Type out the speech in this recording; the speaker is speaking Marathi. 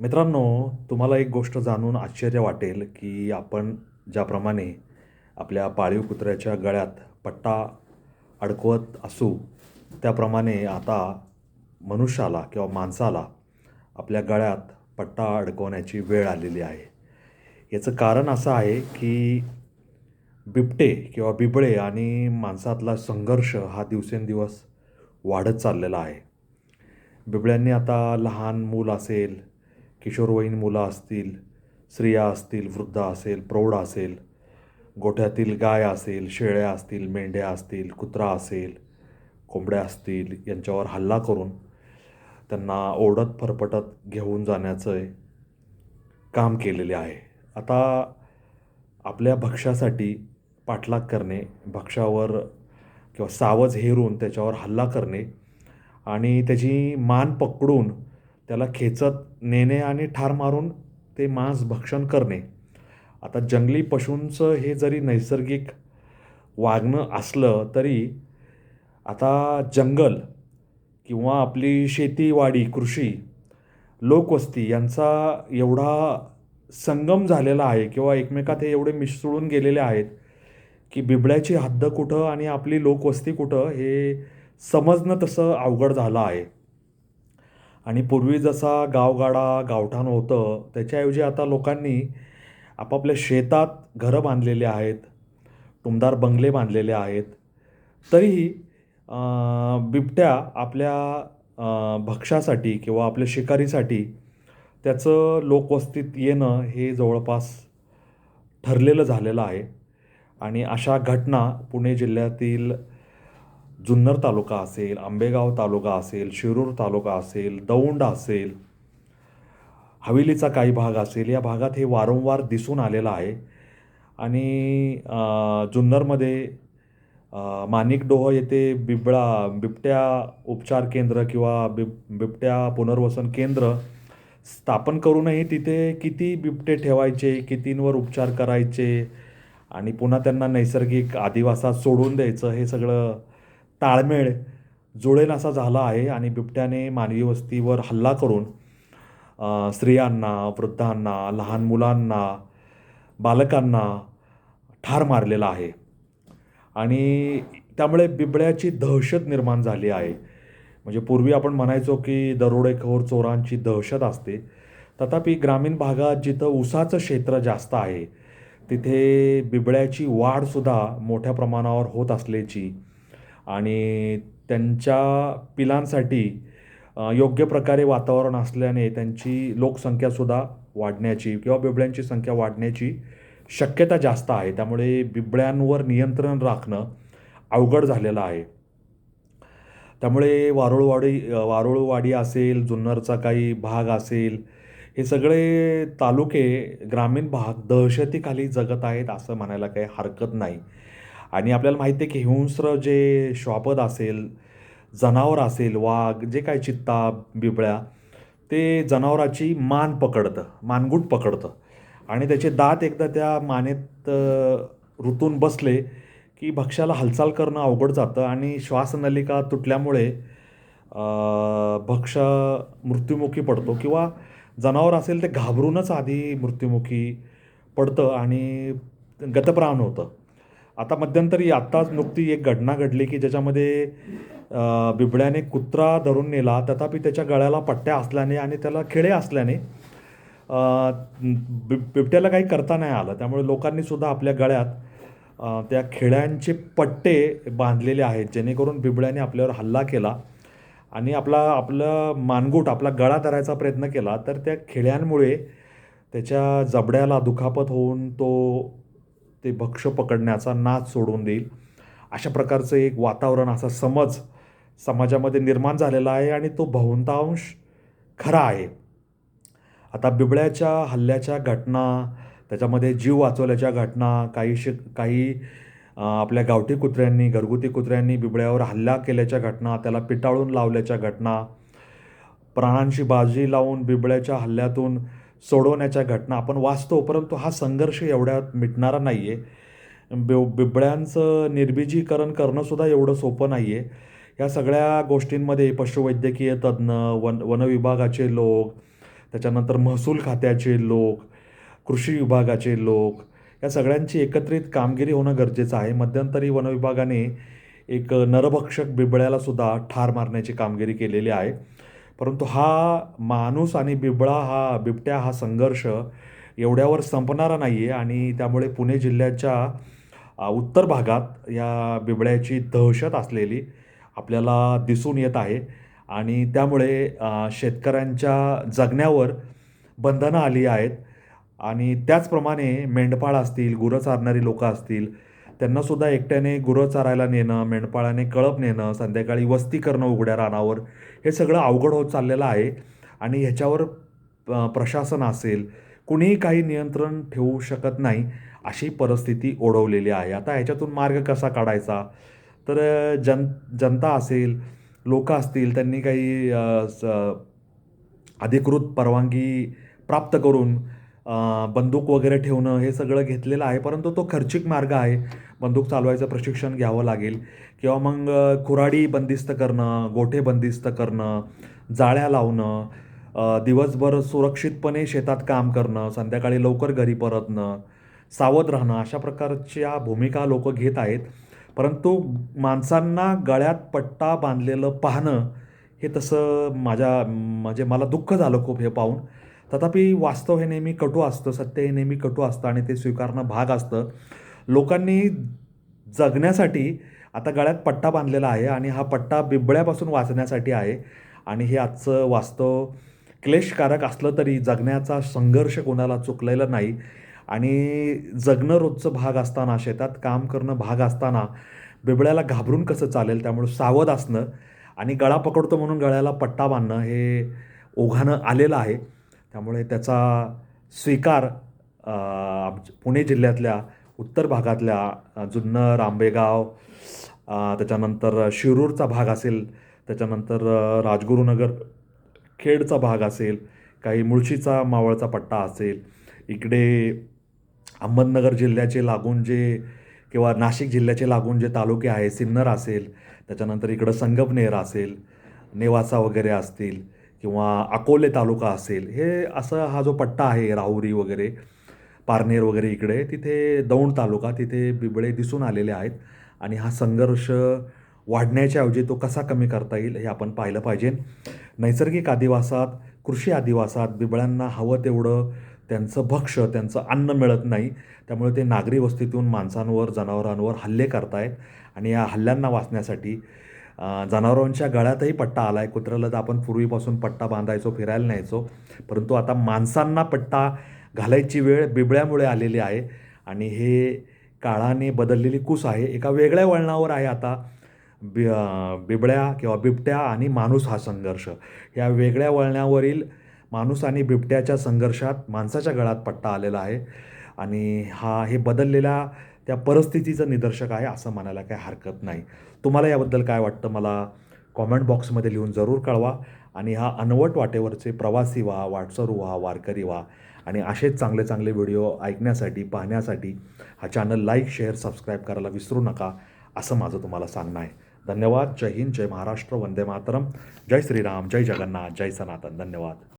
मित्रांनो तुम्हाला एक गोष्ट जाणून आश्चर्य वाटेल की आपण ज्याप्रमाणे आपल्या पाळीव कुत्र्याच्या गळ्यात पट्टा अडकवत असू त्याप्रमाणे आता मनुष्याला किंवा माणसाला आपल्या गळ्यात पट्टा अडकवण्याची वेळ आलेली आहे. याचं कारण असं आहे की बिबटे किंवा बिबळे आणि माणसातला संघर्ष हा दिवसेंदिवस वाढत चाललेला आहे. बिबळ्यांनी आता लहान मूल असेल किशोरवयीन मुलं असतील स्त्रिया असतील वृद्ध असेल प्रौढ असेल गोठ्यातील गाय असेल शेळ्या असतील मेंढ्या असतील कुत्रा असेल कोंबड्या असतील यांच्यावर हल्ला करून त्यांना ओढत फरफटत घेऊन जाण्याचं काम केलेले आहे. आता आपल्या भक्ष्यासाठी पाठलाग करणे भक्ष्यावर किंवा सावज हेरून त्याच्यावर हल्ला करणे आणि त्याची मान पकडून त्याला खेचत नेणे आणि ठार मारून ते मांस भक्षण करणे. आता जंगली पशूंचं हे जरी नैसर्गिक वागणं असलं तरी आता जंगल किंवा आपली शेतीवाडी कृषी लोकवस्ती यांचा एवढा संगम झालेला आहे किंवा एकमेकात हे एवढे मिसळून गेलेले आहेत की बिबड्याची हद्द कुठं आणि आपली लोकवस्ती कुठं हे समजणं तसं अवघड झालं आहे. आणि पूर्वी जसा गावगाडा गावठाण होतं त्याच्याऐवजी आता लोकांनी आपापल्या शेतात घरं बांधलेली आहेत टुमदार बंगले बांधलेले आहेत. तरीही बिबट्या आपल्या भक्ष्यासाठी किंवा आपल्या शिकारीसाठी त्याचं लोकवस्तीत येणं हे जवळपास ठरलेलं झालेलं आहे. आणि अशा घटना पुणे जिल्ह्यातील जुन्नर तालुका असेल आंबेगाव तालुका असेल शिरूर तालुका असेल दौंड असेल हवेलीचा काही भाग असेल या भागात हे वारंवार दिसून आलेलं आहे. आणि जुन्नरमध्ये मानिकडोह माणिकडोह येथे बिबळा बिबट्या उपचार केंद्र किंवा बिब बिबट्या पुनर्वसन केंद्र स्थापन करूनही तिथे किती बिबटे ठेवायचे कितींवर उपचार करायचे आणि पुन्हा त्यांना नैसर्गिक आदिवासात सोडून द्यायचं हे सगळं ताळमेळ जुळेल असा झाला आहे आणि बिबट्याने मानवी वस्तीवर हल्ला करून स्त्रियांना वृद्धांना लहान मुलांना बालकांना ठार मारलेला आहे. आणि त्यामुळे बिबड्याची दहशत निर्माण झाली आहे. म्हणजे पूर्वी आपण म्हणायचो की दरोडेखोर चोरांची दहशत असते. तथापि ग्रामीण भागात जिथं ऊसाचं क्षेत्र जास्त आहे तिथे बिबड्याची वाढसुद्धा मोठ्या प्रमाणावर होत असल्याची आणि त्यांच्या पिलांसाठी योग्य प्रकारे वातावरण असल्याने त्यांची लोकसंख्यासुद्धा वाढण्याची किंवा बिबड्यांची संख्या वाढण्याची शक्यता जास्त आहे. त्यामुळे बिबड्यांवर नियंत्रण राखणं अवघड झालेलं आहे. त्यामुळे वारुळवाडी वारुळवाडी असेल जुन्नरचा काही भाग असेल हे सगळे तालुके ग्रामीण भाग दहशतीखाली जगत आहेत असं म्हणायला काही हरकत नाही. आणि आपल्याला माहिती आहे की हिंस्र जे श्वापद असेल जनावर असेल वाघ जे काय चित्ता बिबळ्या ते जनावराची मान पकडतं मानगूट पकडतं. आणि त्याचे दात एकदा त्या मानेत ऋतून बसले की भक्ष्याला हालचाल करणं अवघड जातं आणि श्वासनलिका तुटल्यामुळे भक्ष मृत्युमुखी पडतो किंवा जनावर असेल ते घाबरूनच आधी मृत्युमुखी पडतं आणि गतप्राण होतं. आता मध्यंतरी आत्ताच नुकती एक घटना घडली की ज्याच्यामध्ये बिबड्याने कुत्रा धरून नेला. तथापि त्याच्या गळ्याला पट्ट्या असल्याने आणि त्याला खिळे असल्याने बिब बिबट्याला काही करता नाही आलं. त्यामुळे लोकांनीसुद्धा आपल्या गळ्यात त्या खिळ्यांचे पट्टे बांधलेले आहेत. जेणेकरून बिबड्याने आपल्यावर हल्ला केला आणि आपला आपलं मानगूट आपला गळा धरायचा प्रयत्न केला. तर त्या खिळ्यांमुळे त्याच्या जबड्याला दुखापत होऊन तो ते भक्ष पकडण्याचा नाच सोडून देईल. अशा प्रकारचं एक वातावरण असा समज समाजामध्ये निर्माण झालेला आहे आणि तो बहुतांश खरा आहे. आता बिबळ्याच्या हल्ल्याच्या घटना त्याच्यामध्ये जीव वाचवल्याच्या घटना काही शि काही आपल्या गावठी कुत्र्यांनी घरगुती कुत्र्यांनी बिबळ्यावर हल्ला केल्याच्या घटना त्याला पिटाळून लावल्याच्या घटना प्राणांची बाजी लावून बिबळ्याच्या हल्ल्यातून सोडवण्याच्या घटना. आपण वाचतो परंतु हा संघर्ष एवढ्यात मिटणारा नाही आहे बिव बिबळ्यांचं निर्बीजीकरण करणंसुद्धा एवढं सोपं नाही आहे या सगळ्या गोष्टींमध्ये पशुवैद्यकीय तज्ज्ञ वन वनविभागाचे लोक त्याच्यानंतर महसूल खात्याचे लोक कृषी विभागाचे लोक या सगळ्यांची एकत्रित कामगिरी होणं गरजेचं आहे. मध्यंतरी वनविभागाने एक नरभक्षक बिबळ्यालासुद्धा ठार मारण्याची कामगिरी केलेली आहे. परंतु हा माणूस आणि बिबळा हा बिबट्या हा संघर्ष एवढ्यावर संपणारा नाही आहे आणि त्यामुळे पुणे जिल्ह्याच्या उत्तर भागात या बिबळ्याची दहशत असलेली आपल्याला दिसून येत आहे आणि त्यामुळे शेतकऱ्यांच्या जगण्यावर बंधनं आली आहेत आणि त्याचप्रमाणे मेंढपाळ असतील गुरं चारणारी लोकं असतील त्यांनासुद्धा एकट्याने गुरं चारायला नेणं मेंढपाळाने कळप नेणं संध्याकाळी वस्ती करणं उघड्या रानावर हे सगळं अवघड होत चाललेलं आहे आणि ह्याच्यावर प्रशासन असेल कुणीही काही नियंत्रण ठेवू शकत नाही अशी परिस्थिती ओढवलेली आहे. आता ह्याच्यातून मार्ग कसा काढायचा? तर जन जनता असेल लोक असतील त्यांनी काही स- अधिकृत परवानगी प्राप्त करून बंदूक वगैरे ठेवणं हे सगळं घेतलेलं आहे परंतु तो खर्चिक मार्ग आहे. बंदूक चालवायचं प्रशिक्षण घ्यावं लागेल. किंवा मग कुऱ्हाडी बंदिस्त करणं गोठे बंदिस्त करणं जाळ्या लावणं दिवसभर सुरक्षितपणे शेतात काम करणं संध्याकाळी लवकर घरी परतणं सावध राहणं अशा प्रकारच्या भूमिका लोक घेत आहेत. परंतु माणसांना गळ्यात पट्टा बांधलेलं पाहणं हे तसं माझ्या म्हणजे मला दुःख झालं खूप हे पाहून. तथापि वास्तव हे नेहमी कटू असतं सत्य हे नेहमी कटू असतं आणि ते स्वीकारणं भाग असतं. लोकांनी जगण्यासाठी आता गळ्यात पट्टा बांधलेला आहे आणि हा पट्टा बिबळ्यापासून वाचण्यासाठी आहे. आणि हे आजचं वास्तव क्लेशकारक असलं तरी जगण्याचा संघर्ष कोणाला चुकलेला नाही. आणि जगणं रोजचं भाग असताना शेतात काम करणं भाग असताना बिबळ्याला घाबरून कसं चालेल त्यामुळे सावध असणं आणि गळा पकडतो म्हणून गळ्याला पट्टा बांधणं हे ओघानं आलेलं आहे. त्यामुळे त्याचा स्वीकार पुणे जिल्ह्यातल्या उत्तर भागातल्या जुन्नर आंबेगाव त्याच्यानंतर शिरूरचा भाग असेल त्याच्यानंतर राजगुरुनगर खेडचा भाग असेल काही मुळशीचा मावळचा पट्टा असेल इकडे अहमदनगर जिल्ह्याचे लागून जे किंवा नाशिक जिल्ह्याचे लागून जे तालुके आहे सिन्नर असेल त्याच्यानंतर इकडं संगमनेर असेल नेवासा वगैरे असतील किंवा अकोले तालुका असेल हे असं हा जो पट्टा आहे राहुरी वगैरे पारनेर वगैरे इकडे तिथे दौंड तालुका तिथे बिबळे दिसून आलेले आहेत. आणि हा संघर्ष वाढण्याच्या ऐवजी तो कसा कमी करता येईल हे आपण पाहिलं पाहिजे. नैसर्गिक आदिवासात कृषी आदिवासात बिबळ्यांना हवं तेवढं त्यांचं भक्ष त्यांचं अन्न मिळत नाही. त्यामुळे ते नागरी वस्तीतून माणसांवर जनावरांवर हल्ले करतायत. आणि या हल्ल्यांना वाचण्यासाठी जनावरांच्या गळ्यातही पट्टा आला आहे कुत्र्याला तर आपण पूर्वीपासून पट्टा बांधायचो फिरायला न्यायचो. परंतु आता माणसांना पट्टा घालायची वेळ बिबळ्यामुळे आलेली आहे आणि हे काळाने बदललेली कूस आहे. एका वेगळ्या वळणावर आहे आता बि बिबळ्या किंवा बिबट्या आणि माणूस हा संघर्ष. या वेगळ्या वळणावरील माणूस आणि बिबट्याच्या संघर्षात माणसाच्या गळ्यात पट्टा आलेला आहे आणि हा हे बदललेल्या त्या परिस्थितीचं निदर्शक आहे असं म्हणायला काही हरकत नाही. तुम्हाला याबद्दल काय वाटतं मला कॉमेंट बॉक्समध्ये लिहून जरूर कळवा. आणि हा अनवट वाटेवरचे प्रवासी व्हा वाटसरू व्हा वारकरी व्हा. आणि असेच चांगले चांगले व्हिडिओ ऐकण्यासाठी पाहण्यासाठी हा चॅनल लाईक शेअर सबस्क्राईब करायला विसरू नका असं माझं तुम्हाला सांगणं आहे. धन्यवाद. जय हिंद जय महाराष्ट्र. वंदे मातरम. जय श्रीराम. जय जगन्नाथ. जय सनातन. धन्यवाद.